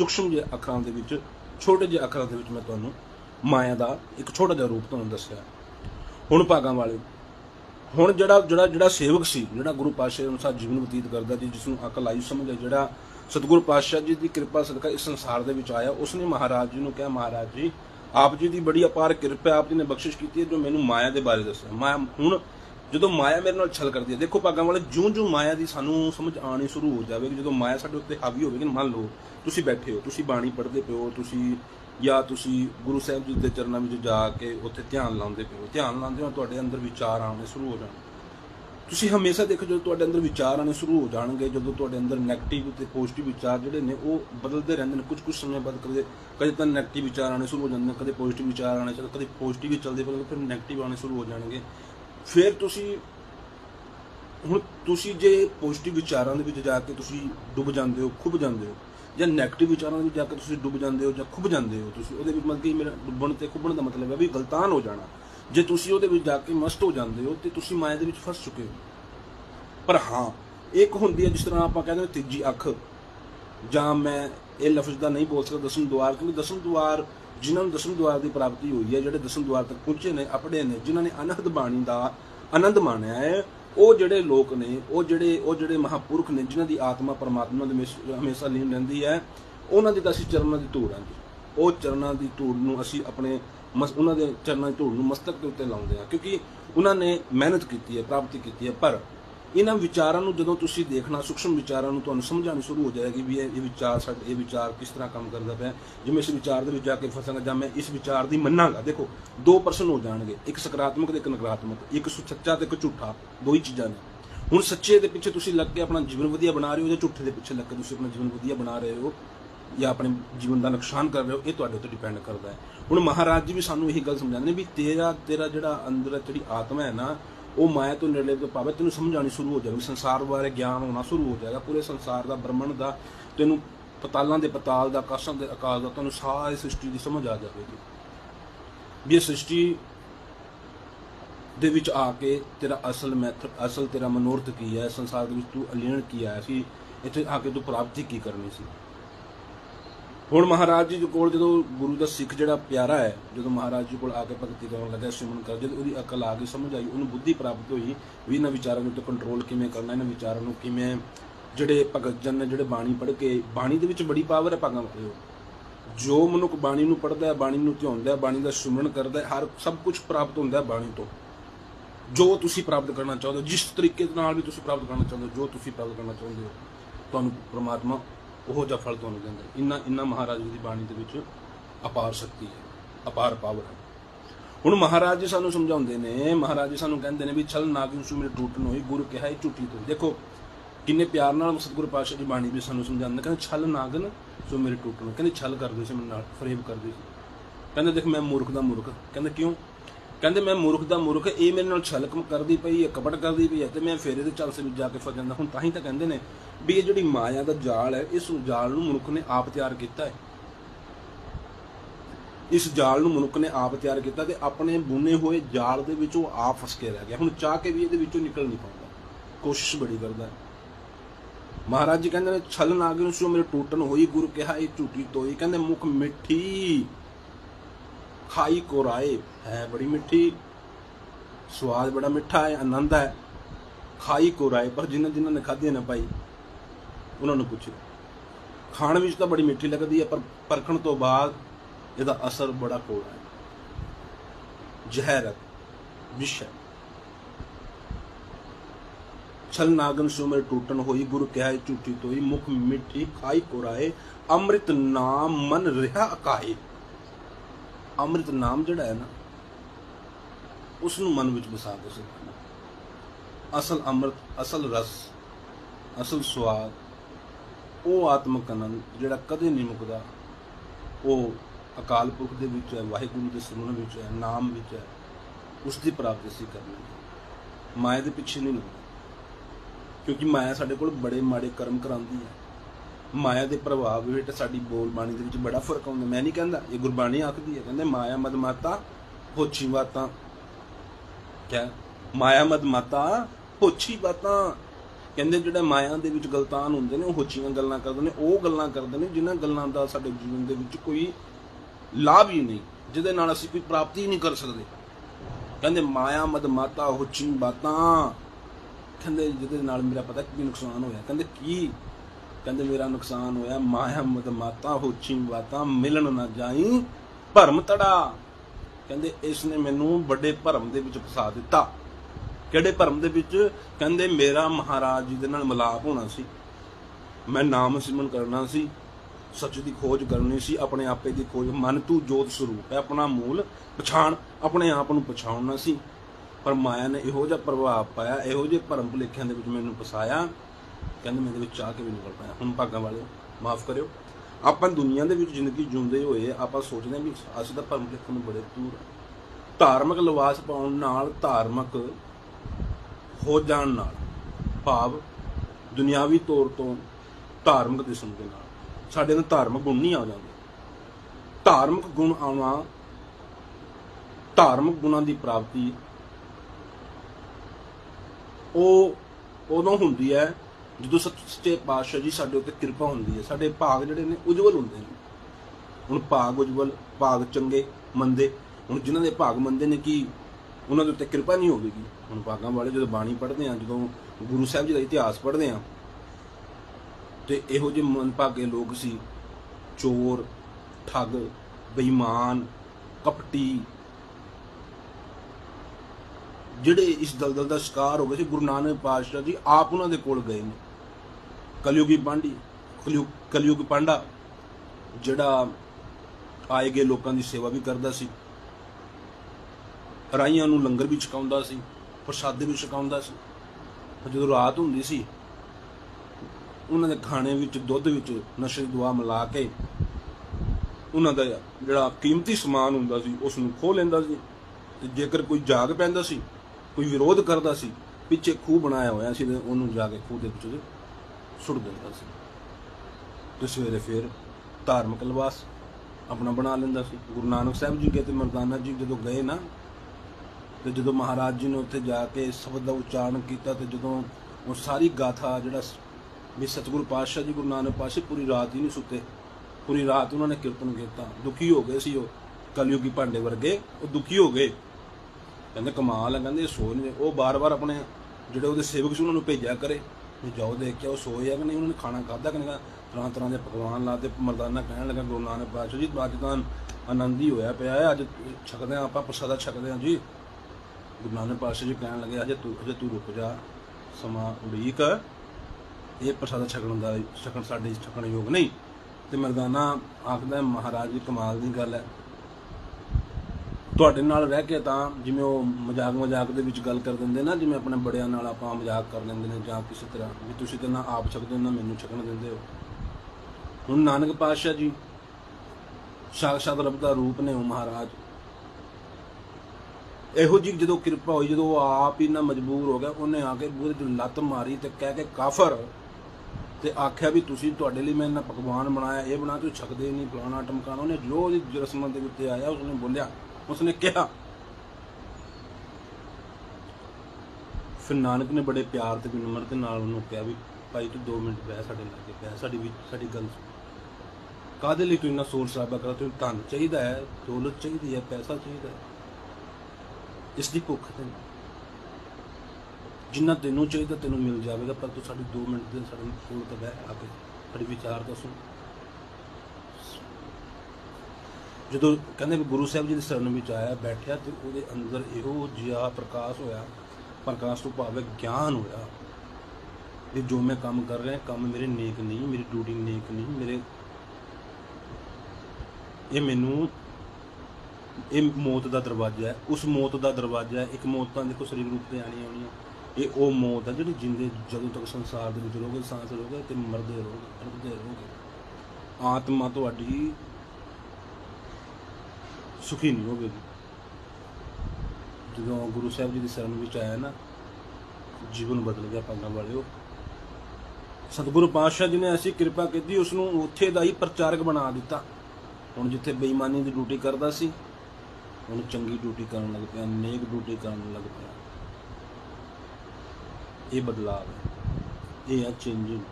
ਸੂਖਸ਼ਮ ਜਿਹੇ ਅੱਖਰਾਂ ਦੇ ਵਿੱਚ, ਛੋਟੇ ਜਿਹੇ ਅੱਖਰਾਂ ਦੇ ਵਿੱਚ ਮੈਂ ਤੁਹਾਨੂੰ ਮਾਇਆ ਦਾ ਇੱਕ ਛੋਟਾ ਜਿਹਾ ਰੂਪ ਤੁਹਾਨੂੰ ਦੱਸਿਆ। ਹੁਣ ਭਾਗਾਂ ਵਾਲੇ, ਹੁਣ ਜਿਹੜਾ ਜਿਹੜਾ ਜਿਹੜਾ ਸੇਵਕ ਸੀ, ਜਿਹੜਾ ਗੁਰੂ ਪਾਤਸ਼ਾਹ ਅਨੁਸਾਰ ਜੀਵਨ ਬਤੀਤ ਕਰਦਾ ਜੀ ਜਿਸ ਨੂੰ ਅਕਲ ਆਈ ਸਮਝ ਆਈ ਜਿਹੜਾ ਸਤਿਗੁਰੂ ਪਾਤਸ਼ਾਹ ਜੀ ਦੀ ਕਿਰਪਾ ਸਦਕਾ ਇਸ ਸੰਸਾਰ ਦੇ ਵਿੱਚ ਆਇਆ, ਉਸਨੇ ਮਹਾਰਾਜ ਜੀ ਨੂੰ ਕਿਹਾ, ਮਹਾਰਾਜ ਜੀ, ਆਪ ਜੀ ਦੀ ਬੜੀ ਅਪਾਰ ਕਿਰਪਾ, ਆਪ ਜੀ ਨੇ ਬਖਸ਼ਿਸ਼ ਕੀਤੀ ਹੈ, ਜੋ ਮੈਨੂੰ ਮਾਇਆ ਦੇ ਬਾਰੇ ਦੱਸਿਆ। ਮਾਇਆ ਹੁਣ ਜਦੋਂ ਮਾਇਆ ਮੇਰੇ ਨਾਲ ਛਲ ਕਰਦੀ ਹੈ, ਦੇਖੋ ਭਾਗਾਂ ਵਾਲੇ, ਜਿਉਂ-ਜਿਉਂ ਮਾਇਆ ਦੀ ਸਾਨੂੰ ਸਮਝ ਆਣੀ ਸ਼ੁਰੂ ਹੋ ਜਾਵੇਗੀ ਜਦੋਂ ਮਾਇਆ ਸਾਡੇ ਉੱਤੇ ਹਾਵੀ ਹੋਵੇਗੀ ਮੰਨ ਲਓ, ਤੁਸੀਂ ਬੈਠੇ ਹੋ, ਤੁਸੀਂ ਬਾਣੀ ਪੜ੍ਹਦੇ ਪਿਓ ਤੁਸੀਂ ਜਾਂ ਤੁਸੀਂ ਗੁਰੂ ਸਾਹਿਬ ਜੀ ਦੇ ਚਰਨਾਂ ਵਿੱਚ ਜਾ ਕੇ ਉੱਥੇ ਧਿਆਨ ਲਾਉਂਦੇ ਪਿਓ ਧਿਆਨ ਲਾਉਂਦੇ ਹੋ ਤੁਹਾਡੇ ਅੰਦਰ ਵਿਚਾਰ ਆਉਣੇ ਸ਼ੁਰੂ ਹੋ ਜਾਣ ਤੁਸੀਂ ਹਮੇਸ਼ਾ ਦੇਖੋ ਜਦੋਂ ਤੁਹਾਡੇ ਅੰਦਰ ਵਿਚਾਰ ਆਉਣੇ ਸ਼ੁਰੂ ਹੋ ਜਾਣਗੇ, ਜਦੋਂ ਤੁਹਾਡੇ ਅੰਦਰ ਨੈਗੇਟਿਵ ਤੇ ਪੋਜ਼ਿਟਿਵ ਵਿਚਾਰ ਜਿਹੜੇ ਨੇ, ਉਹ ਬਦਲਦੇ ਰਹਿੰਦੇ ਨੇ ਕੁਝ ਕੁਝ ਸਮੇਂ ਬਾਅਦ ਕਦੇ ਕਦੇ ਤਾਂ 네ਗੇਟਿਵ ਵਿਚਾਰ ਆਉਣੇ ਸ਼ੁਰੂ ਹੋ ਜਾਂਦੇ ਨੇ, ਕਦੇ ਪੋਜ਼ਿਟਿਵ ਵਿਚਾਰ ਆਉਣੇ ਸ਼ੁਰੂ, ਕਦੇ ਪੋਜ਼ਿਟਿਵ ਚੱਲਦੇ ਪਰ ਫਿਰ ਨੈਗੇਟਿਵ ਆਉਣੇ ਸ਼ੁਰੂ ਹੋ ਜਾਣਗੇ। ਫਿਰ ਤੁਸੀਂ, ਹੁਣ ਤੁਸੀਂ ਜੇ ਪੋਜ਼ਿਟਿਵ ਵਿਚਾਰਾਂ ਦੇ ਵਿੱਚ ਜਾ ਕੇ ਤੁਸੀਂ ਡੁੱਬ ਜਾਂਦੇ ਹੋ, ਖੁੱਬ ਜਾਂਦੇ ਹੋ, ਜਾਂ 네ਗੇਟਿਵ ਵਿਚਾਰਾਂ ਦੇ ਵਿੱਚ ਜਾ ਕੇ ਤੁਸੀਂ ਡੁੱਬ ਜਾਂਦੇ ਹੋ ਜਾਂ ਖੁੱਬ ਜਾਂਦੇ ਹੋ, ਤੁਸੀਂ ਉਹਦੇ ਵਿੱਚ ਮਤਲਬ ਕਿ ਮੇਰਾ ਡੁੱਬਣ ਤੇ ਖੁੱਬਣ ਦਾ ਮਤਲਬ ਹੈ ਵੀ ਗਲਤਾਨ ਹੋ ਜਾਣਾ। ਜੇ ਤੁਸੀਂ ਉਹਦੇ ਵਿੱਚ ਜਾ ਕੇ ਮਸਤ ਹੋ ਜਾਂਦੇ ਹੋ ਤੇ ਤੁਸੀਂ ਮਾਇਆ ਦੇ ਵਿੱਚ ਫਸ ਚੁੱਕੇ ਹੋ। ਪਰ ਹਾਂ, ਇੱਕ ਹੁੰਦੀ ਹੈ ਜਿਸ ਤਰ੍ਹਾਂ ਆਪਾਂ ਕਹਿੰਦੇ ਤੀਜੀ ਅੱਖ। ਜਾਂ ਮੈਂ ਇਹ ਲਫ਼ਜ਼ ਦਾ ਨਹੀਂ ਬੋਲ ਸਕਦਾ, ਦਸਮ ਦੁਆਰ, ਕਿਉਂਕਿ ਦਸਮ ਦੁਆਰ ਜਿਨ੍ਹਾਂ ਨੂੰ ਦਸਮ ਦੁਆਰ ਦੀ ਪ੍ਰਾਪਤੀ ਹੋਈ ਹੈ, ਜਿਹੜੇ ਦਸਮ ਦੁਆਰ ਤੱਕ ਪਹੁੰਚੇ ਨੇ, ਆਪਣੇ ਨੇ, ਜਿਨ੍ਹਾਂ ਨੇ ਅਨਹਦ ਬਾਣੀ ਦਾ ਆਨੰਦ ਮਾਣਿਆ ਹੈ, ਉਹ ਜਿਹੜੇ ਲੋਕ ਨੇ, ਉਹ ਜਿਹੜੇ ਉਹ ਜਿਹੜੇ ਮਹਾਪੁਰਖ ਨੇ, ਜਿਨ੍ਹਾਂ ਦੀ ਆਤਮਾ ਪਰਮਾਤਮਾ ਦੇ ਹਮੇਸ਼ਾ ਲੀਨ ਰਹਿੰਦੀ ਹੈ, ਉਹਨਾਂ ਦੀ ਤਾਂ ਅਸੀਂ ਚਰਨਾਂ ਦੀ ਧੂੜ ਹਾਂ ਜੀ। ਉਹ ਚਰਨਾਂ ਦੀ ਧੂੜ ਨੂੰ ਅਸੀਂ ਆਪਣੇ ਮਸ- ਉਹਨਾਂ ਦੇ ਚਰਨਾਂ ਦੀ ਧੂੜ ਨੂੰ ਮਸਤਕ ਦੇ ਉੱਤੇ ਲਾਉਂਦੇ ਹਾਂ, ਕਿਉਂਕਿ ਉਹਨਾਂ ਨੇ ਮਿਹਨਤ ਕੀਤੀ ਹੈ, ਪ੍ਰਾਪਤੀ ਕੀਤੀ ਹੈ, ਪਰ ਇਹਨਾਂ ਵਿਚਾਰਾਂ ਨੂੰ ਜਦੋਂ ਤੁਸੀਂ ਦੇਖਣਾ ਸੂਖਸ਼ਮ ਵਿਚਾਰਾਂ ਨੂੰ ਤੁਹਾਨੂੰ ਸਮਝਾਉਣੀ ਸ਼ੁਰੂ ਹੋ ਜਾਏਗੀ ਵੀ ਇਹ ਇਹ ਵਿਚਾਰ ਸਾਡੇ, ਇਹ ਵਿਚਾਰ ਕਿਸ ਤਰ੍ਹਾਂ ਕੰਮ ਕਰਦਾ ਪਿਆ। ਜਿਵੇਂ ਇਸ ਵਿਚਾਰ ਦੇ ਵਿੱਚ ਜਾ ਕੇ ਫਸਾਂਗਾ, ਜਾਂ ਮੈਂ ਇਸ ਵਿਚਾਰ ਦੀ ਮੰਨਾਂਗਾ। ਦੇਖੋ, ਦੋ ਪਰਸਨ ਹੋ ਜਾਣਗੇ। ਇੱਕ ਸਕਾਰਾਤਮਕ ਤੇ ਇੱਕ ਨਕਾਰਾਤਮਕ। ਇੱਕ ਸੁ- ਸੱਚਾ ਤੇ ਇੱਕ ਝੂਠਾ। ਦੋ ਹੀ ਚੀਜ਼ਾਂ ਨੇ। ਹੁਣ ਸੱਚੇ ਦੇ ਪਿੱਛੇ ਤੁਸੀਂ ਲੱਗ ਕੇ ਆਪਣਾ ਜੀਵਨ ਵਧੀਆ ਬਣਾ ਰਹੇ ਹੋ ਜਾਂ ਝੂਠੇ ਦੇ ਪਿੱਛੇ ਲੱਗ ਕੇ ਤੁਸੀਂ ਆਪਣਾ ਜੀਵਨ ਵਧੀਆ ਬਣਾ ਰਹੇ ਹੋ ਜਾਂ ਆਪਣੇ ਜੀਵਨ ਦਾ ਨੁਕਸਾਨ ਕਰ ਰਹੇ ਹੋ, ਇਹ ਤੁਹਾਡੇ ਉੱਤੇ ਡਿਪੈਂਡ ਕਰਦਾ ਹੈ। ਹੁਣ ਮਹਾਰਾਜ ਜੀ ਵੀ ਸਾਨੂੰ ਇਹੀ ਗੱਲ ਸਮਝਾਉਂਦੇ ਨੇ ਵੀ ਤੇਰਾ ਤੇਰਾ ਜਿਹੜਾ ਅੰਦਰ ਜਿਹੜੀ ਆਤਮਾ ਹੈ ਨਾ ਉਹ ਮਾਇਆ ਤੋਂ ਨੇੜੇ ਤੋਂ ਪਾਵੇ ਤੈਨੂੰ ਸਮਝਾਣੀ ਸ਼ੁਰੂ ਹੋ ਜਾਵੇਗੀ ਸੰਸਾਰ ਬਾਰੇ ਗਿਆਨ ਹੋਣਾ ਸ਼ੁਰੂ ਹੋ ਜਾਏਗਾ, ਪੂਰੇ ਸੰਸਾਰ ਦਾ ਬ੍ਰਹਮੰਡ ਦਾ, ਤੈਨੂੰ ਪਤਾਲਾਂ ਦੇ ਪਤਾਲ ਦਾ, ਆਕਾਸ਼ਾਂ ਦੇ ਆਕਾਸ਼ ਦਾ, ਤੈਨੂੰ ਸਾਰੀ ਸ੍ਰਿਸ਼ਟੀ ਦੀ ਸਮਝ ਆ ਜਾਵੇਗੀ। ਵੀ ਇਹ ਸ੍ਰਿਸ਼ਟੀ ਦੇ ਵਿੱਚ ਆ ਕੇ ਤੇਰਾ ਅਸਲ ਮੈਥ, ਅਸਲ ਤੇਰਾ ਮਨੋਰਥ ਕੀ ਹੈ? ਸੰਸਾਰ ਦੇ ਵਿੱਚ ਤੂੰ ਅਲੀਨ ਕੀ ਆਇਆ ਸੀ? ਇੱਥੇ ਆ ਕੇ ਤੂੰ ਪ੍ਰਾਪਤੀ ਕੀ ਕਰਨੀ ਸੀ? ਹੁਣ ਮਹਾਰਾਜ ਜੀ ਦੇ ਕੋਲ ਜਦੋਂ ਗੁਰੂ ਦਾ ਸਿੱਖ ਜਿਹੜਾ ਪਿਆਰਾ ਹੈ, ਜਦੋਂ ਮਹਾਰਾਜ ਜੀ ਕੋਲ ਆ ਕੇ ਭਗਤੀ ਕਰਨ ਲੱਗਾ, ਸਿਮਰਨ ਕਰ ਜਦੋਂ ਉਹਦੀ ਅਕਲ ਆ ਗਈ, ਸਮਝ ਆਈ, ਉਹਨੂੰ ਬੁੱਧੀ ਪ੍ਰਾਪਤ ਹੋਈ ਵੀ ਇਹਨਾਂ ਵਿਚਾਰਾਂ ਨੂੰ ਤੇ ਕੰਟਰੋਲ ਕਿਵੇਂ ਕਰਨਾ, ਇਹਨਾਂ ਵਿਚਾਰਾਂ ਨੂੰ ਕਿਵੇਂ ਜਿਹੜੇ ਭਗਤ ਜਨ ਨੇ ਜਿਹੜੇ ਬਾਣੀ ਪੜ੍ਹ ਕੇ, ਬਾਣੀ ਦੇ ਵਿੱਚ ਬੜੀ ਪਾਵਰ ਹੈ ਭਾਗਾਂ ਵਾਲਿਓ ਜੋ ਮਨੁੱਖ ਬਾਣੀ ਨੂੰ ਪੜ੍ਹਦਾ ਹੈ, ਬਾਣੀ ਨੂੰ ਧਿਆਉਂਦਾ ਹੈ, ਬਾਣੀ ਦਾ ਸਿਮਰਨ ਕਰਦਾ ਹੈ, ਹਰ ਸਭ ਕੁਝ ਪ੍ਰਾਪਤ ਹੁੰਦਾ ਹੈ ਬਾਣੀ ਤੋਂ। ਜੋ ਤੁਸੀਂ ਪ੍ਰਾਪਤ ਕਰਨਾ ਚਾਹੁੰਦੇ ਹੋ, ਜਿਸ ਤਰੀਕੇ ਦੇ ਨਾਲ ਵੀ ਤੁਸੀਂ ਪ੍ਰਾਪਤ ਕਰਨਾ ਚਾਹੁੰਦੇ ਹੋ, ਜੋ ਤੁਸੀਂ ਪ੍ਰਾਪਤ ਕਰਨਾ ਚਾਹੁੰਦੇ ਹੋ, ਤੁਹਾਨੂੰ ਪ੍ਰਮਾਤਮਾ ਉਹੋ ਜਿਹਾ ਫਲ ਤੁਹਾਨੂੰ ਦਿੰਦਾ ਹੈ। ਇੰਨਾ ਇੰਨਾ ਮਹਾਰਾਜ ਜੀ ਦੀ ਬਾਣੀ ਦੇ ਵਿੱਚ ਅਪਾਰ ਸ਼ਕਤੀ ਹੈ ਅਪਾਰ ਪਾਵਰ ਹੈ। ਹੁਣ ਮਹਾਰਾਜ ਜੀ ਸਾਨੂੰ ਸਮਝਾਉਂਦੇ ਨੇ ਮਹਾਰਾਜ ਜੀ ਸਾਨੂੰ ਕਹਿੰਦੇ ਨੇ ਵੀ ਛਲ ਨਾਗਿਨ ਸੂ ਮੇਰੇ ਟੂਟਨ ਹੋਈ ਗੁਰੂ ਕਿਹਾ ਇਹ ਝੂਠੀ ਤੋਂ। ਦੇਖੋ ਕਿੰਨੇ ਪਿਆਰ ਨਾਲ ਸਤਿਗੁਰੂ ਪਾਤਸ਼ਾਹ ਦੀ ਬਾਣੀ ਵੀ ਸਾਨੂੰ ਸਮਝਾਉਂਦੇ ਨੇ, ਕਹਿੰਦੇ ਛਲ ਨਾਗਨ ਸੋ ਮੇਰੇ ਟੂਟਨ ਕਹਿੰਦੇ ਛਲ ਕਰਦੇ ਸੀ ਮੇਰੇ ਨਾਲ ਫਰੇਬ ਕਰਦੇ ਸੀ। ਕਹਿੰਦੇ ਦੇਖ ਮੈਂ ਮੂਰਖ ਦਾ ਮੂਰਖ। ਕਹਿੰਦੇ ਕਿਉਂ? ਕਹਿੰਦੇ ਮੈਂ ਮੂਰਖ ਦਾ ਮੂਰਖ, ਇਹ ਮੇਰੇ ਨਾਲ ਛਲਕ ਕਰਦੀ ਪਈ ਹੈ, ਕਪਟ ਕਰਦੀ ਪਈ ਹੈ ਤੇ ਮੈਂ ਫੇਰੇ ਦੇ ਚੱਲ ਸੇ ਜਾ ਕੇ ਫਸ ਜਾਂਦਾ। ਹੁਣ ਤਾਂ ਹੀ ਤਾਂ ਕਹਿੰਦੇ ਨੇ ਵੀ ਇਹ ਜਿਹੜੀ ਮਾਇਆ ਦਾ ਜਾਲ ਹੈ, ਇਸ ਜਾਲ ਨੂੰ ਮਨੁੱਖ ਨੇ ਆਪ ਤਿਆਰ ਕੀਤਾ ਹੈ। ਇਸ ਜਾਲ ਨੂੰ ਮਨੁੱਖ ਨੇ ਆਪ ਤਿਆਰ ਕੀਤਾ ਤੇ ਆਪਣੇ ਬੁਨੇ ਹੋਏ ਜਾਲ ਦੇ ਵਿੱਚ ਉਹ ਆਪ ਫਸ ਕੇ ਰਹਿ ਗਿਆ। ਹੁਣ ਚਾਹ ਕੇ ਵੀ ਇਹਦੇ ਵਿੱਚੋਂ ਨਿਕਲ ਨਹੀਂ ਪਾਉਂਦਾ। ਕੋਸ਼ਿਸ਼ ਬੜੀ ਕਰਦਾ ਹੈ। ਮਹਾਰਾਜ ਜੀ ਕਹਿੰਦੇ ਨੇ ਛਲ ਨਾਗਿਨ ਸੋ ਮੇਰੇ ਟੂਟਨ ਹੋਈ, ਗੁਰੂ ਕਿਹਾ ਇਹ ਝੂਠੀ ਤੋਈ। ਕਹਿੰਦੇ ਮੁਖ ਮਿੱਠੀ ਖਾਈ ਕੋਰਾਏ, ਹੈ ਬੜੀ ਮਿੱਠੀ, ਸਵਾਦ ਬੜਾ ਮਿੱਠਾ ਹੈ, ਆਨੰਦ ਹੈ। ਖਾਈ ਕੋਰਾਏ, ਪਰ ਜਿਨ੍ਹਾਂ ਜਿਨ੍ਹਾਂ ਨੇ ਖਾਧੀ ਨਾ ਪਾਈ ਉਹਨਾਂ ਨੂੰ ਪੁੱਛੋ ਖਾਣ ਵਿੱਚ ਤਾਂ ਬੜੀ ਮਿੱਠੀ ਲੱਗਦੀ ਹੈ, ਪਰ ਪਰਖਣ ਤੋਂ ਬਾਅਦ ਇਹਦਾ ਅਸਰ ਬੜਾ ਕੋੜਾ ਹੈ। ਜ਼ਹਿਰ ਵਿਸ਼। ਹੈ ਛਲ ਨਾਗਨ ਸੁਮਰ ਟੂਟਨ ਹੋਈ, ਗੁਰ ਕਹਿ ਝੂਠੀ ਤੋਈ, ਮੁਖ ਮਿੱਠੀ ਖਾਈ ਕੋਰਾਏ, ਅੰਮ੍ਰਿਤ ਨਾਮ ਮਨ ਰਿਹਾ ਅਕਾਏ। ਅੰਮ੍ਰਿਤ ਨਾਮ ਜਿਹੜਾ ਹੈ ਨਾ ਉਸ ਨੂੰ ਮਨ ਵਿੱਚ ਵਸਾ ਕੇ ਸਿੱਖਣਾ ਅਸਲ ਅੰਮ੍ਰਿਤ, ਅਸਲ ਰਸ, ਅਸਲ ਸਵਾਦ, ਉਹ ਆਤਮਕ ਆਨੰਦ ਜਿਹੜਾ ਕਦੇ ਨਹੀਂ ਮੁੱਕਦਾ, ਉਹ ਅਕਾਲ ਪੁਰਖ ਦੇ ਵਿੱਚ ਹੈ, ਵਾਹਿਗੁਰੂ ਦੇ ਸਿਮਰਨ ਵਿੱਚ ਹੈ, ਨਾਮ ਵਿੱਚ ਹੈ ਉਸ ਦੀ ਪ੍ਰਾਪਤੀ ਅਸੀਂ ਕਰਨੀ ਮਾਇਆ ਦੇ ਪਿੱਛੇ ਨਹੀਂ ਲੱਗਣਾ, ਕਿਉਂਕਿ ਮਾਇਆ ਸਾਡੇ ਕੋਲ ਬੜੇ ਮਾੜੇ ਕਰਮ ਕਰਾਉਂਦੀ ਹੈ। ਮਾਇਆ ਦੇ ਪ੍ਰਭਾਵ ਵਿੱਚ ਸਾਡੀ ਬੋਲ ਬਾਣੀ ਦੇ ਵਿੱਚ ਬੜਾ ਫ਼ਰਕ ਆਉਂਦਾ। ਮੈਂ ਨਹੀਂ ਕਹਿੰਦਾ, ਇਹ ਗੁਰਬਾਣੀ ਆਖਦੀ ਹੈ, ਕਹਿੰਦੇ ਮਾਇਆ ਮਦ ਮਾਤਾ ਹੋਛੀ ਬਾਤਾਂ। ਕਿਆ? ਮਾਇਆ ਮਦ ਮਾਤਾ ਹੋਛੀ ਬਾਤਾਂ। ਕਹਿੰਦੇ ਜਿਹੜਾ ਮਾਇਆ ਦੇ ਵਿੱਚ ਗਲਤਾਨ ਹੁੰਦੇ ਨੇ, ਉਹ ਹੋਚੀਆਂ ਗੱਲਾਂ ਕਰਦੇ ਨੇ, ਉਹ ਗੱਲਾਂ ਕਰਦੇ ਨੇ, ਜਿਨ੍ਹਾਂ ਗੱਲਾਂ ਦਾ ਸਾਡੇ ਜੀਵਨ ਦੇ ਵਿੱਚ ਕੋਈ ਲਾਭ ਹੀ ਨਹੀਂ, ਜਿਹਦੇ ਨਾਲ ਅਸੀਂ ਕੋਈ ਪ੍ਰਾਪਤੀ ਨਹੀਂ ਕਰ ਸਕਦੇ। ਕਹਿੰਦੇ ਮਾਇਆ ਮਦ ਮਾਤਾ ਹੋਚੀ ਬਾਤਾਂ। ਕਹਿੰਦੇ ਜਿਹਦੇ ਨਾਲ ਮੇਰਾ ਪਤਾ ਕੀ ਨੁਕਸਾਨ ਹੋਇਆ। ਕਹਿੰਦੇ ਕੀ? ਕਹਿੰਦੇ ਮੇਰਾ ਨੁਕਸਾਨ ਹੋਇਆ, ਮਾਇਆ ਮਦ ਮਾਤਾ ਹੋਚੀ ਬਾਤਾਂ ਮਿਲਣ ਨਾ ਜਾਈ, ਭਰਮ ਤੜਾ। ਕਹਿੰਦੇ ਇਸ ਨੇ ਮੈਨੂੰ ਵੱਡੇ ਭਰਮ ਦੇ ਵਿੱਚ ਫਸਾ ਦਿੱਤਾ। ਕਿਹੜੇ ਭਰਮ ਦੇ ਵਿੱਚ? ਕਹਿੰਦੇ ਮੇਰਾ ਮਹਾਰਾਜ ਜੀ ਦੇ ਨਾਲ ਮਿਲਾਪ ਹੋਣਾ ਸੀ। ਮੈਂ ਨਾਮ ਸਿਮਰਨ ਕਰਨਾ ਸੀ, ਸੱਚ ਦੀ ਖੋਜ ਕਰਨੀ ਸੀ, ਆਪਣੇ ਆਪੇ ਦੀ ਖੋਜ। ਮਨ ਤੂੰ ਜੋਤ ਸਰੂਪ ਹੈ, ਆਪਣਾ ਮੂਲ ਪਛਾਣ, ਆਪਣੇ ਆਪ ਨੂੰ ਪਛਾਣਨਾ ਸੀ। ਪਰ ਮਾਇਆ ਨੇ ਇਹੋ ਜਿਹਾ ਪ੍ਰਭਾਵ ਪਾਇਆ, ਇਹੋ ਜਿਹੇ ਭਰਮ ਭੁਲੇਖਿਆਂ ਦੇ ਵਿੱਚ ਮੈਨੂੰ ਫਸਾਇਆ। ਕਹਿੰਦੇ ਮੇਰੇ ਵਿੱਚ ਚਾਹ ਕੇ ਵੀ ਨਿਕਲ ਪਾਇਆ ਹੁਣ ਭਾਗਾਂ ਵਾਲਿਓ, ਮਾਫ ਕਰਿਓ। ਆਪਾਂ ਦੁਨੀਆ ਦੇ ਵਿੱਚ ਜ਼ਿੰਦਗੀ ਜਿਉਂਦੇ ਹੋਏ ਆਪਾਂ ਸੋਚਦੇ ਹਾਂ ਵੀ ਅਸੀਂ ਤਾਂ ਭਰਮ ਲਿਖਣ ਨੂੰ ਬੜੇ ਦੂਰ ਧਾਰਮਿਕ ਲਿਬਾਸ ਪਾਉਣ ਨਾਲ, ਧਾਰਮਿਕ ਹੋ ਜਾਣ ਨਾਲ, ਭਾਵ ਦੁਨਿਆਵੀ ਤੌਰ ਤੋਂ ਧਾਰਮਿਕ ਦਿਸਣ ਦੇ ਨਾਲ, ਸਾਡੇ ਅੰਦਰ ਧਾਰਮਿਕ ਗੁਣ ਨਹੀਂ ਆ ਜਾਂਦੇ। ਧਾਰਮਿਕ ਗੁਣ ਆਉਣਾ, ਧਾਰਮਿਕ ਗੁਣਾਂ ਦੀ ਪ੍ਰਾਪਤੀ, ਉਹ ਉਦੋਂ ਹੁੰਦੀ ਹੈ ਜਦੋਂ ਸੱਚੇ ਪਾਤਸ਼ਾਹ ਜੀ ਸਾਡੇ ਉੱਤੇ ਕਿਰਪਾ ਹੁੰਦੀ ਹੈ, ਸਾਡੇ ਭਾਗ ਜਿਹੜੇ ਨੇ ਉਜਵਲ ਹੁੰਦੇ ਨੇ। ਹੁਣ ਭਾਗ ਉਜਵਲ, ਭਾਗ ਚੰਗੇ, ਮੰਦੇ, ਹੁਣ ਜਿਨ੍ਹਾਂ ਦੇ ਭਾਗ ਮੰਦੇ ਨੇ ਕਿ ਉਹਨਾਂ ਦੇ ਉੱਤੇ ਕਿਰਪਾ ਨਹੀਂ ਹੋਵੇਗੀ? ਹੁਣ ਭਾਗਾਂ ਵਾਲੇ ਜਦੋਂ ਬਾਣੀ ਪੜ੍ਹਦੇ ਆ ਜਦੋਂ ਗੁਰੂ ਸਾਹਿਬ ਜੀ ਦਾ ਇਤਿਹਾਸ ਪੜ੍ਹਦੇ ਆ ਤੇ ਇਹੋ ਜਿਹੇ ਮਨਭਾਗੇ ਲੋਕ ਸੀ, ਚੋਰ, ਠੱਗ, ਬੇਈਮਾਨ, ਕਪਟੀ, ਜਿਹੜੇ ਇਸ ਦਲਦਲ ਦਾ ਸ਼ਿਕਾਰ ਹੋ ਗਏ ਸੀ, ਗੁਰੂ ਨਾਨਕ ਪਾਤਸ਼ਾਹ ਜੀ ਆਪ ਉਹਨਾਂ ਦੇ ਕੋਲ ਗਏ ਨੇ। ਕਲਯੁਗੀ ਪਾਂਡੀ ਕਲਯੁਗ ਕਲਯੁਗ ਪਾਂਡਾ, ਜਿਹੜਾ ਆਏ ਗਏ ਲੋਕਾਂ ਦੀ ਸੇਵਾ ਵੀ ਕਰਦਾ ਸੀ। ਰਾਈਆਂ ਨੂੰ ਲੰਗਰ ਵੀ ਛਕਾਉਂਦਾ ਸੀ, ਪ੍ਰਸ਼ਾਦੇ ਵੀ ਛਕਾਉਂਦਾ ਸੀ। ਜਦੋਂ ਰਾਤ ਹੁੰਦੀ ਸੀ, ਉਹਨਾਂ ਦੇ ਖਾਣੇ ਵਿੱਚ, ਦੁੱਧ ਵਿੱਚ ਨਸ਼ੇ ਦੀ ਦਵਾ ਮਿਲਾ ਕੇ ਉਹਨਾਂ ਦਾ ਜਿਹੜਾ ਕੀਮਤੀ ਸਮਾਨ ਹੁੰਦਾ ਸੀ, ਉਸ ਨੂੰ ਖੋਹ ਲੈਂਦਾ ਸੀ। ਤੇ ਜੇਕਰ ਕੋਈ ਜਾਗ ਪੈਂਦਾ ਸੀ, ਕੋਈ ਵਿਰੋਧ ਕਰਦਾ ਸੀ, ਪਿੱਛੇ ਖੂਹ ਬਣਾਇਆ ਹੋਇਆ ਸੀ ਤੇ ਉਹਨੂੰ ਜਾ ਕੇ ਖੂਹ ਦੇ ਵਿੱਚ ਉਹਦੇ ਸੁੱਟ ਦਿੰਦਾ ਸੀ। ਤੇ ਸਵੇਰੇ ਫਿਰ ਧਾਰਮਿਕ ਲਿਬਾਸ ਆਪਣਾ ਬਣਾ ਲੈਂਦਾ ਸੀ। ਗੁਰੂ ਨਾਨਕ ਸਾਹਿਬ ਜੀ ਗਏ ਕਹਿੰਦੇ ਮਰਦਾਨਾ ਜੀ ਜਦੋਂ ਗਏ ਨਾ, ਤੇ ਜਦੋਂ ਮਹਾਰਾਜ ਜੀ ਨੇ ਉੱਥੇ ਜਾ ਕੇ ਸ਼ਬਦ ਦਾ ਉਚਾਰਨ ਕੀਤਾ ਤੇ ਜਦੋਂ ਉਹ ਸਾਰੀ ਗਾਥਾ ਜਿਹੜਾ ਵੀ ਸਤਿਗੁਰੂ ਪਾਤਸ਼ਾਹ ਜੀ, ਗੁਰੂ ਨਾਨਕ ਪਾਤਸ਼ਾਹ ਪੂਰੀ ਰਾਤ ਹੀ ਨਹੀਂ ਸੁੱਤੇ। ਪੂਰੀ ਰਾਤ ਉਹਨਾਂ ਨੇ ਕੀਰਤਨ ਕੀਤਾ। ਦੁਖੀ ਹੋ ਗਏ ਸੀ ਉਹ। ਕਲਯੁਗੀ ਭਾਂਡੇ ਵਰਗੇ ਉਹ ਦੁਖੀ ਹੋ ਗਏ। ਕਹਿੰਦੇ ਕਮਾਲ ਹੈ ਕਹਿੰਦੇ ਇਹ ਸੋ ਨਹੀਂ ਉਹ ਬਾਰ-ਬਾਰ ਆਪਣੇ ਜਿਹੜੇ ਉਹਦੇ ਸੇਵਕ ਸੀ, ਉਹਨਾਂ ਨੂੰ ਭੇਜਿਆ ਕਰੇ। ਵੀ ਜਾਓ ਦੇਖ ਕੇ ਉਹ ਸੋਏ ਆ ਕਿ ਨਹੀਂ, ਉਹਨਾਂ ਨੇ ਖਾਣਾ ਖਾਧਾ ਕਿ ਨਹੀਂ ਤਰ੍ਹਾਂ ਤਰ੍ਹਾਂ ਦੇ ਪਕਵਾਨ ਲਾਤੇ, ਮਰਦਾਨਾ ਕਹਿਣ ਲੱਗਾ, ਗੁਰੂ ਨਾਨਕ ਪਾਤਸ਼ਾਹ ਜੀ ਅੱਜ ਤਾਂ ਆਨੰਦ ਹੀ ਹੋਇਆ ਪਿਆ ਹੈ, ਅੱਜ ਛਕਦੇ ਆ ਆਪਾਂ, ਪ੍ਰਸਾਦਾ ਛਕਦੇ ਆ ਜੀ। ਗੁਰੂ ਨਾਨਕ ਪਾਤਸ਼ਾਹ ਜੀ ਕਹਿਣ ਲੱਗੇ, ਅਜੇ ਤੂੰ ਅਜੇ ਤੂੰ ਰੁਕ ਜਾ, ਸਮਾਂ ਉਡੀਕ ਇਹ ਪ੍ਰਸਾਦਾ ਛਕਣ ਦਾ, ਛਕਣ ਸਾਡੇ, ਛਕਣ ਯੋਗ ਨਹੀਂ। ਤੇ ਮਰਦਾਨਾ ਆਖਦਾ ਮਹਾਰਾਜ ਜੀ ਕਮਾਲ ਦੀ ਗੱਲ ਹੈ। ਤੁਹਾਡੇ ਨਾਲ ਰਹਿ ਕੇ ਤਾਂ ਜਿਵੇਂ ਉਹ ਮਜ਼ਾਕ ਮਜ਼ਾਕ ਦੇ ਵਿੱਚ ਗੱਲ ਕਰ ਦਿੰਦੇ ਨਾ, ਜਿਵੇਂ ਆਪਣੇ ਬੜਿਆਂ ਨਾਲ ਆਪਾਂ ਮਜ਼ਾਕ ਕਰ ਲੈਂਦੇ ਨੇ ਜਾਂ ਕਿਸੇ ਤਰ੍ਹਾਂ ਵੀ ਤੁਸੀਂ ਤਾਂ ਨਾ ਆਪ ਛਕਦੇ ਹੋ, ਨਾ ਮੈਨੂੰ ਛਕਣ ਦਿੰਦੇ ਹੋ। ਹੁਣ ਨਾਨਕ ਪਾਤਸ਼ਾਹ ਜੀ ਸਾਕਸ਼ਾਤ ਰੱਬ ਦਾ ਰੂਪ ਨੇ ਉਹ ਮਹਾਰਾਜ। ਇਹੋ ਜੀ ਜਦੋਂ ਕਿਰਪਾ ਹੋਈ, ਜਦੋਂ ਉਹ ਆਪ ਹੀ ਨਾ ਮਜਬੂਰ ਹੋ ਗਿਆ, ਉਹਨੇ ਆ ਕੇ ਬੂਹੇ ਚ ਲੱਤ ਮਾਰੀ ਤੇ ਕਹਿ ਕੇ ਕਾਫਰ ਤੇ ਆਖਿਆ ਵੀ ਤੁਸੀਂ ਤੁਹਾਡੇ ਲਈ ਮੈਂ ਇਹਨਾਂ ਪਕਵਾਨ ਬਣਾਇਆ, ਇਹ ਬਣਾ ਤੂੰ ਛਕਦੇ ਨਹੀਂ, ਫਲਾਣਾ ਟਮਕਾਣਾ ਉਹਨੇ ਜੋ ਉਹਦੀ ਰਸਮਾਂ ਦੇ ਉੱਤੇ ਆਇਆ, ਉਸਨੇ ਬੋਲਿਆ ਉਸਨੇ ਕਿਹਾ, ਫਿਰ ਨਾਨਕ ਨੇ ਬੜੇ ਪਿਆਰ ਤੇ ਵਿਨਮਰਤਾ ਨਾਲ ਉਹਨੂੰ ਕਿਹਾ ਵੀ, ਭਾਈ ਤੂੰ 2 ਮਿੰਟ ਬਹਿ ਸਾਡੇ ਲਾਗੇ, ਬਹਿ ਸਾਡੀ ਵੀ, ਸਾਡੀ ਗੱਲ ਕਾਦੇ ਲਈ ਤੂੰ ਇੰਨਾ ਸੋਚ ਸਾਬਾ ਕਰ ਤੈਨੂੰ ਧਨ ਚਾਹੀਦਾ ਹੈ, ਦੌਲਤ ਚਾਹੀਦੀ ਹੈ, ਪੈਸਾ ਚਾਹੀਦਾ ਹੈ। ਇਸ ਦੀ ਭੁੱਖ ਤੈਨੂੰ ਜਿੰਨਾ ਤੈਨੂੰ ਚਾਹੀਦਾ ਤੈਨੂੰ ਮਿਲ ਜਾਵੇਗਾ, ਪਰ ਤੂੰ ਸਾਡੀ 2 ਮਿੰਟ ਦੇ ਸਾਡੇ ਕੋਲ ਤਾਂ ਬਹਿ ਆ ਕੇ, ਸਾਡੇ ਵਿਚਾਰ ਤਾਂ ਜਦੋਂ ਕਹਿੰਦੇ ਵੀ ਗੁਰੂ ਸਾਹਿਬ ਜੀ ਦੇ ਸ਼ਰਨ ਵਿੱਚ ਆਇਆ, ਬੈਠਿਆ ਤੇ ਉਹਦੇ ਅੰਦਰ ਇਹੋ ਜਿਹਾ ਪ੍ਰਕਾਸ਼ ਹੋਇਆ, ਪ੍ਰਕਾਸ਼ ਤੋਂ ਭਾਵ ਹੈ ਗਿਆਨ ਹੋਇਆ ਵੀ ਜੋ ਮੈਂ ਕੰਮ ਕਰ ਰਿਹਾ, ਕੰਮ ਮੇਰੇ ਨੇਕ ਨਹੀਂ, ਮੇਰੀ ਡਿਊਟੀ ਨੇਕ ਨਹੀਂ, ਮੇਰੇ ਇਹ ਮੈਨੂੰ, ਇਹ ਮੌਤ ਦਾ ਦਰਵਾਜ਼ਾ ਹੈ। ਉਸ ਮੌਤ ਦਾ ਦਰਵਾਜ਼ਾ ਹੈ। ਇੱਕ ਮੌਤ ਤਾਂ ਦੇਖੋ ਸਰੀਰ ਰੂਪ ਤੇ ਆਣੀ ਆਉਣੀ ਹੈ। ਇਹ ਉਹ ਮੌਤ ਹੈ ਜਿਹੜੀ ਜਿੰਦੇ ਜਦੋਂ ਤੱਕ ਸੰਸਾਰ ਦੇ ਵਿੱਚ ਰਹੋਗੇ ਸਾਂਸ ਰਹੋਗੇ ਤੇ ਮਰਦੇ ਰਹੋਗੇ ਮਰਦੇ ਰਹੋਗੇ। ਆਤਮਾ ਤੁਹਾਡੀ ਸੁਖੀ ਨਹੀਂ ਹੋਵੇਗੀ ਜਦੋਂ ਗੁਰੂ ਸਾਹਿਬ ਜੀ ਦੀ ਸ਼ਰਨ ਵਿੱਚ ਆਇਆ ਨਾ, ਜੀਵਨ ਬਦਲ ਗਿਆ ਪਾਗਾਂ ਵਾਲਿਓ। ਸਤਿਗੁਰੂ ਪਾਤਸ਼ਾਹ ਜੀ ਨੇ ਐਸੀ ਕਿਰਪਾ ਕੀਤੀ ਉਸ ਨੂੰ ਉੱਥੇ ਦਾ ਹੀ ਪ੍ਰਚਾਰਕ ਬਣਾ ਦਿੱਤਾ। ਹੁਣ ਜਿੱਥੇ ਬੇਈਮਾਨੀ ਦੀ ਡਿਊਟੀ ਕਰਦਾ ਸੀ, ਹੁਣ ਚੰਗੀ ਡਿਊਟੀ ਕਰਨ ਲੱਗ ਪਿਆ, ਨੇਕ ਡਿਊਟੀ ਕਰਨ ਲੱਗ ਪਿਆ। ਇਹ ਬਦਲਾਅ ਹੈ, ਇਹ ਆ ਚੇਂਜਿੰਗ।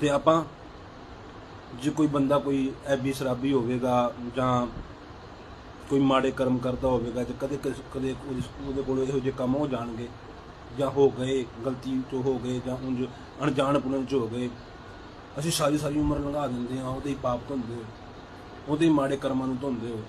ਤੇ ਆਪਾਂ ਜੇ ਕੋਈ ਬੰਦਾ ਕੋਈ ਐਬੀ ਸ਼ਰਾਬੀ ਹੋਵੇਗਾ ਜਾਂ ਕੋਈ ਮਾੜੇ ਕਰਮ ਕਰਦਾ ਹੋਵੇਗਾ ਤੇ ਕਦੇ ਕਦੇ ਉਹਦੇ- ਉਹਦੇ ਕੋਲ ਇਹੋ ਜਿਹੇ ਕੰਮ ਹੋ ਜਾਣਗੇ ਜਾਂ ਹੋ ਗਏ, ਗਲਤੀ ਤੋਂ ਹੋ ਗਏ ਜਾਂ ਉਂਝ ਅਣਜਾਣ ਪੁਣਨ ਚ ਹੋ ਗਏ, ਅਸੀਂ ਸਾਰੀ ਸਾਰੀ ਉਮਰ ਲੰਘਾ ਦਿੰਦੇ ਆ ਉਹਦੇ ਹੀ ਪਾਪ ਧੁੰਦੇ ਹੋ, ਉਹਦੇ ਹੀ ਮਾੜੇ ਕਰਮਾਂ ਨੂੰ ਧੁੰਦੇ ਹੋ।